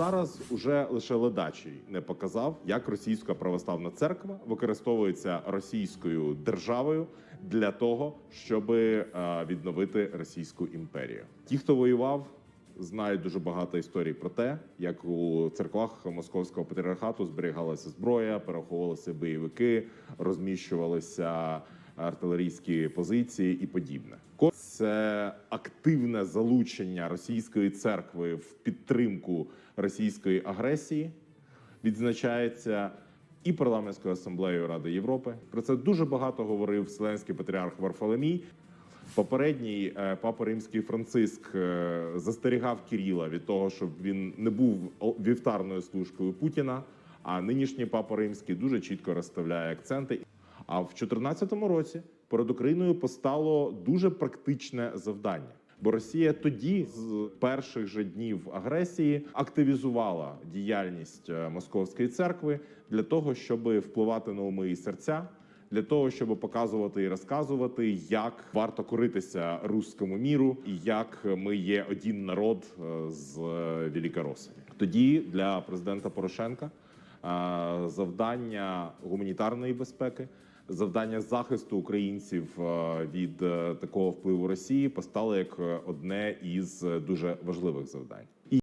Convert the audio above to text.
Зараз уже лише ледачий не показав, як російська православна церква використовується російською державою для того, щоб відновити російську імперію. Ті, хто воював, знають дуже багато історій про те, як у церквах московського патріархату зберігалася зброя, переховувалися бойовики, розміщувалися артилерійські позиції і подібне. Це активне залучення російської церкви в підтримку російської агресії відзначається і парламентською асамблеєю Ради Європи. Про це дуже багато говорив Вселенський патріарх Варфоломій. Попередній е, папа римський Франциск е, застерігав Кіріла від того, щоб він не був вівтарною служкою Путіна. А нинішній папа римський дуже чітко розставляє акценти. А в 2014 році перед Україною постало дуже практичне завдання. Бо Росія тоді з перших же днів агресії активізувала діяльність е, московської церкви для того, щоб впливати на уми і серця, для того, щоб показувати і розказувати, як варто коритися руському міру, і як ми є один народ е, з е, Великоросії. Тоді для президента Порошенка завдання гуманітарної безпеки, завдання захисту українців е, від е, такого впливу Росії постало як е, одне із е, дуже важливих завдань.